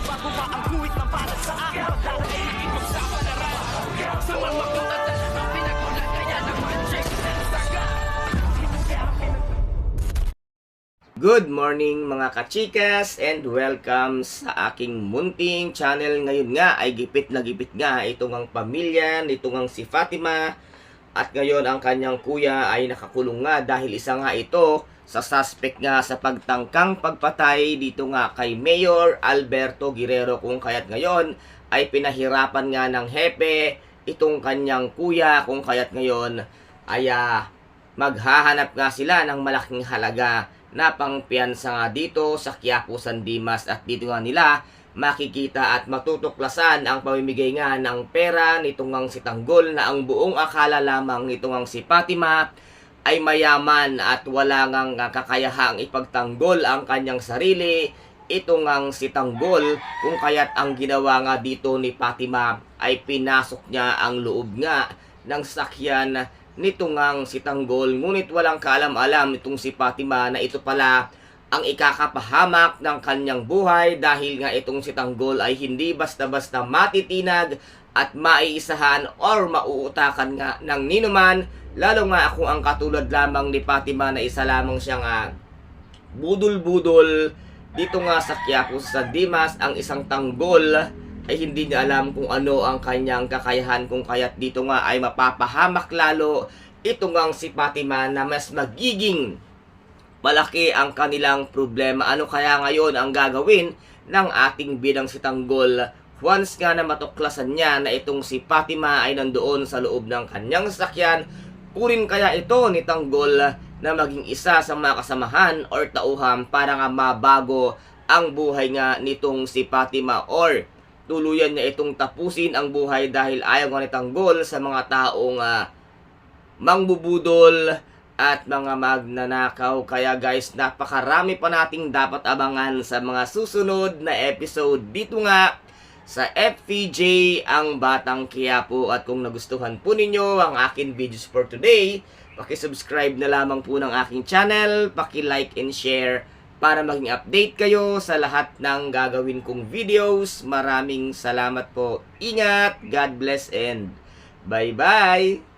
Ang guhit na para sa akin Pagdadaig ipagsapalaran Sa mga katatan Ang pinagulat kaya naman Check saga. Good morning mga kachikas and welcome sa aking munting channel. Ngayon nga ay gipit na gipit nga itong ang pamilya nitong ang si Fatima at ngayon ang kanyang kuya ay nakakulong nga dahil isa nga ito sa suspect nga sa pagtangkang pagpatay dito nga kay Mayor Alberto Guerrero. Kung kaya't ngayon ay pinahirapan nga ng hepe itong kanyang kuya kung kaya't ngayon ay ah, maghahanap nga sila ng malaking halaga na pangpiyansa nga dito sa Quiapo San Dimas. At dito nga nila makikita at matutuklasan ang pamimigay nga ng pera nitong ang si Tanggol na ang buong akala lamang nitong ang si Fatima ay mayaman at wala ngang kakayahang ipagtanggol ang kanyang sarili ito ngang si Tanggol kung kaya't ang ginawa nga dito ni Fatima ay pinasok niya ang loob nga ng sakyan nito ngang si Tanggol. Ngunit walang kaalam-alam itong si Fatima na ito pala ang ikakapahamak ng kanyang buhay dahil nga itong si Tanggol ay hindi basta-basta matitinag at maiisahan or mauutakan nga ng ninuman lalo nga kung ang katulad lamang ni Fatima na isa lamang siyang budol-budol dito nga sa Quiapo sa Dimas ang isang tanggol ay hindi niya alam kung ano ang kanyang kakayahan kung kaya't dito nga ay mapapahamak lalo. Ito nga si Fatima na mas magiging malaki ang kanilang problema. Ano kaya ngayon ang gagawin ng ating bidang si Tanggol once nga na matuklasan niya na itong si Fatima ay nandoon sa loob ng kanyang sasakyan, kunin kaya ito ni Tanggol na maging isa sa mga kasamahan or tauhan para nga mabago ang buhay nga nitong si Fatima or tuluyan niya itong tapusin ang buhay dahil ayaw nga ni Tanggol sa mga taong ah, mangbubudol at mga magnanakaw. Kaya guys, napakarami pa nating dapat abangan sa mga susunod na episode dito nga sa FPJ ang Batang Quiapo. At kung nagustuhan po ninyo ang akin videos for today, pakisubscribe na lamang po ng aking channel, paki-like and share para maging update kayo sa lahat ng gagawin kong videos. Maraming salamat po. Ingat, God bless and bye-bye!